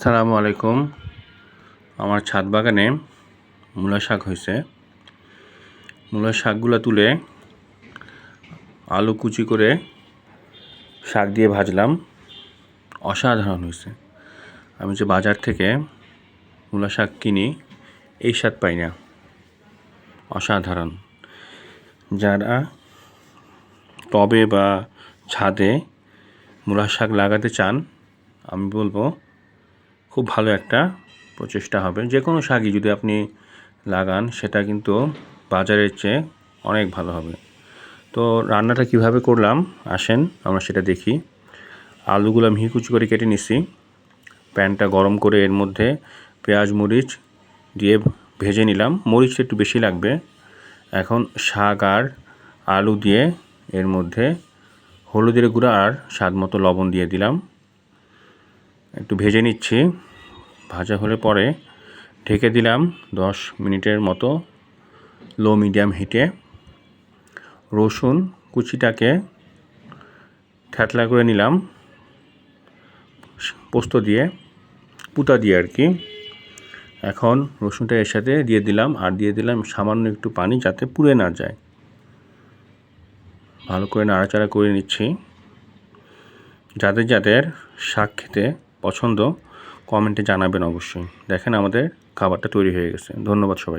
সালামু আলাইকুম। আমার ছাদ বাগানে মূলা শাক হয়েছে। মূলা শাকগুলো তুলে আলু কুচি করে শাক দিয়ে ভাজলাম। অসাধারণ হয়েছে। আমি যে বাজার থেকে মূলা শাক কিনি, এই স্বাদ পাই না। অসাধারণ। যারা টবে বা ছাদে মূলা শাক লাগাতে চান, আমি বলব খুব ভালো একটা প্রচেষ্টা হবে। যে কোনো শাকই যদি আপনি লাগান, সেটা কিন্তু বাজারের চেয়ে অনেক ভালো হবে। তো রান্নাটা কীভাবে করলাম? আসেন, আমরা সেটা দেখি। আলুগুলো মিহি কুচি করে কেটে নিছি। প্যানটা গরম করে এর মধ্যে পেঁয়াজ, মরিচ দিয়ে ভেজে নিলাম। মরিচটা একটু বেশি লাগবে। এখন শাক আর আলু দিয়ে এর মধ্যে হলুদের গুঁড়া আর স্বাদ মতো লবণ দিয়ে দিলাম। একটু ভেজে নিচ্ছি। ভাজা হলে পরে ঢেকে দিলাম দশ মিনিটের মতো লো মিডিয়াম হিটে রসুন কুচিটাকে থ্যাতলা করে নিলাম পোস্ত দিয়ে, পুতা দিয়ে আর কি। এখন রসুনটা এর সাথে দিয়ে দিলাম আর দিয়ে দিলাম সামান্য একটু পানি যাতে পুড়ে না যায়। ভালো করে নাড়াচাড়া করে নিচ্ছি। যাদের যাদের শাক খেতে পছন্দ কমেন্টে জানাবেন অবশ্যই। দেখেন আমাদের খাবারটা তৈরি হয়ে গেছে। ধন্যবাদ সবাই